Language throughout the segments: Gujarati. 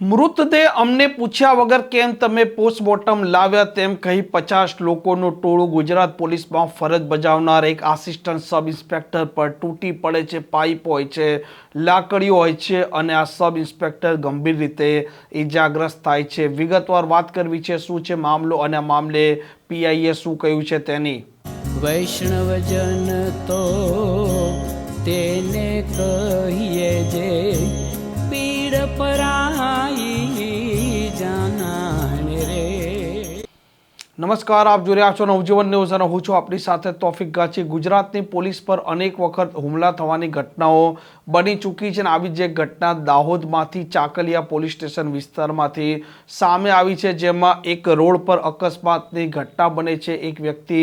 મૃતદેહ અમને પૂછ્યા વગર કેમ તમે પોસ્ટમોર્ટમ લાવ્યા તેમ કહી પચાસ લોકોનું ટોળું ગુજરાત પોલીસમાં ફરજ બજાવનાર એક આસિસ્ટન્ટ સબ ઇન્સ્પેક્ટર પર તૂટી પડે છે, પાઇપ હોય છે, લાકડીઓ હોય છે અને આ સબ ઇન્સ્પેક્ટર ગંભીર રીતે ઈજાગ્રસ્ત થાય છે. વિગતવાર વાત કરવી છે, શું છે મામલો અને મામલે પીઆઈએ શું કહ્યું છે તેની? વૈષ્ણવજન તો તેને કહીએ જે નમસ્કાર, આપ જોઈ રહ્યા છો નવજીવન ન્યૂઝ અને હું છું આપણી સાથે તોફિક ગાછી ગુજરાતની પોલીસ પર અનેક વખત હુમલા થવાની ઘટનાઓ બની ચૂકી છે અને આવી જે ઘટના દાહોદમાંથી ચાકલિયા પોલીસ સ્ટેશન વિસ્તારમાંથી સામે આવી છે, જેમાં એક રોડ પર અકસ્માતની ઘટના બને છે. એક વ્યક્તિ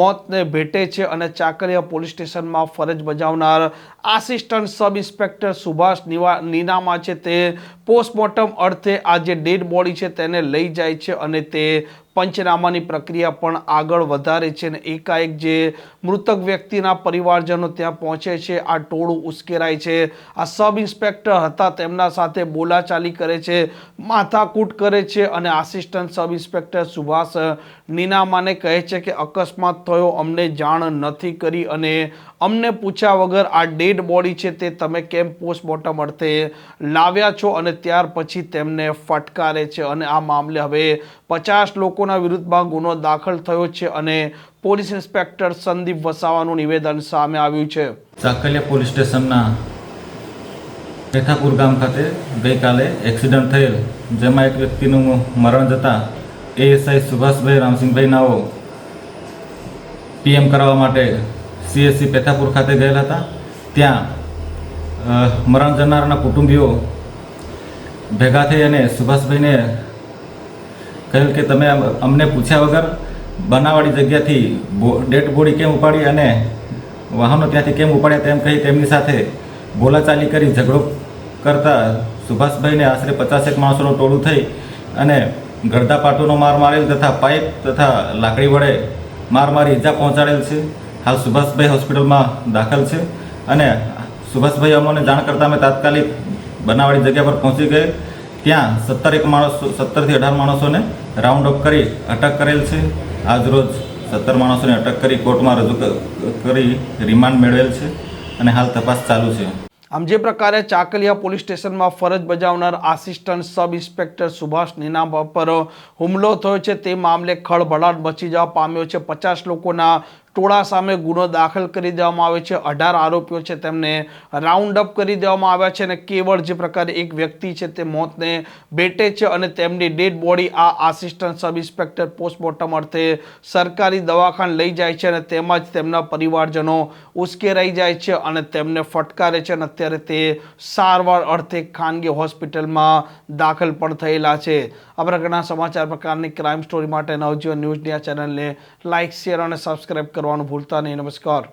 મોતને ભેટે છે અને ચાકલિયા પોલીસ સ્ટેશનમાં ફરજ બજાવનાર આસિસ્ટન્ટ સબ ઇન્સ્પેક્ટર સુભાષ નિવા, નીનામા છે. તે પોસ્ટમોર્ટમ અર્થે આ જે ડેડ બોડી છે તેને લઈ જાય છે અને તે પંચનામાની પ્રક્રિયા પણ આગળ વધારે છે અને એકાએક જે મૃતક વ્યક્તિના પરિવારજનો ત્યાં પહોંચે છે, આ ટોળું ઉશ્કેરાય છે. આ સબ ઇન્સ્પેક્ટર હતા, તેમના સાથે બોલાચાલી કરે છે, માથાકૂટ કરે છે અને આસિસ્ટન્ટ સબ ઇન્સ્પેક્ટર સુભાષ નીનામાને કહે છે કે અકસ્માત થયો, અમને જાણ નથી કરી અને અમને પૂછ્યા વગર આ ડેડ બોડી છે તે તમે કેમ પોસ્ટમોર્ટમ અર્થે લાવ્યા છો અને ત્યાર પછી તેમને ફટકારે છે અને આ મામલે હવે પચાસ લોકોના વિરુદ્ધમાં ગુનો દાખલ થયો છે અને પોલીસ ઇન્સ્પેક્ટર સંદીપ વસાવાનું નિવેદન સામે આવ્યું છે. ચાકલિયા પોલીસ સ્ટેશનના રેખાપુર ગામ ખાતે ગઈકાલે એક્સિડન્ટ થયેલ, જેમાં એક વ્યક્તિનું મરણ જતાં એએસઆઈ સુભાષભાઈ રામસિંહભાઈ નાઓ પીએમ કરાવવા માટે સીએસસી પેથાપુર ખાતે ગયેલા હતા. ત્યાં મરણ જનારના કુટુંબીઓ ભેગા થઈ અને સુભાષભાઈને કહ્યું કે તમે અમને પૂછ્યા વગર બનાવાળી જગ્યાથી ડેડ બોડી કેમ ઉપાડી અને વાહનો ત્યાંથી કેમ ઉપાડ્યા તેમ કહી તેમની સાથે બોલાચાલી કરી ઝઘડો કરતા સુભાષભાઈને આશરે પચાસેક માણસોનું ટોળું થઈ અને ગરદા પાટોનો માર મારેલ તથા પાઇપ તથા લાકડી વડે માર મારી ઈજા પહોંચાડેલ છે. હાલ સુભાષભાઈ હોસ્પિટલમાં દાખલ છે અને સુભાષભાઈ અમને જાણ કરતાં અમે તાત્કાલિક બનાવાળી જગ્યા પર પહોંચી ગયે ત્યાં સત્તર એક માણસો, સત્તરથી અઢાર માણસોને રાઉન્ડ અપ કરી અટક કરેલ છે. આજરોજ સત્તર માણસોને અટક કરી, કોર્ટમાં રજૂ કરી રિમાન્ડ મેળવેલ છે અને હાલ તપાસ ચાલુ છે. આમ જે પ્રકારે ચાકલિયા પોલીસ સ્ટેશનમાં ફરજ બજાવનાર assistant sub inspector Subhash Ninama પર હુમલો થયો છે, તે મામલે ખળભળાટ મચી જવા પામ્યો છે. પચાસ લોકોના ટોળા સામે ગુનો દાખલ કરી દેવામાં આવ્યો છે. અઢાર આરોપીઓ છે તેમને રાઉન્ડ અપ કરી દેવામાં આવ્યા છે અને કેવળ જે પ્રકારે એક વ્યક્તિ છે તે મોતને ભેટે છે અને તેમની ડેડ બોડી આ આસિસ્ટન્ટ સબ ઇન્સ્પેક્ટર પોસ્ટમોર્ટમ અર્થે સરકારી દવાખાને લઈ જાય છે અને તેમાં જ તેમના પરિવારજનો ઉશ્કેરાઈ જાય છે અને તેમને ફટકારે છે અને અત્યારે તે સારવાર અર્થે ખાનગી હોસ્પિટલમાં દાખલ પણ થયેલા છે. આ પ્રકારના સમાચાર પ્રકારની ક્રાઇમ સ્ટોરી માટે નવજીવન ન્યૂઝની આ ચેનલને લાઇક શેર અને સબસ્ક્રાઇબ કરવાનું ભૂલતા નહીં. નમસ્કાર.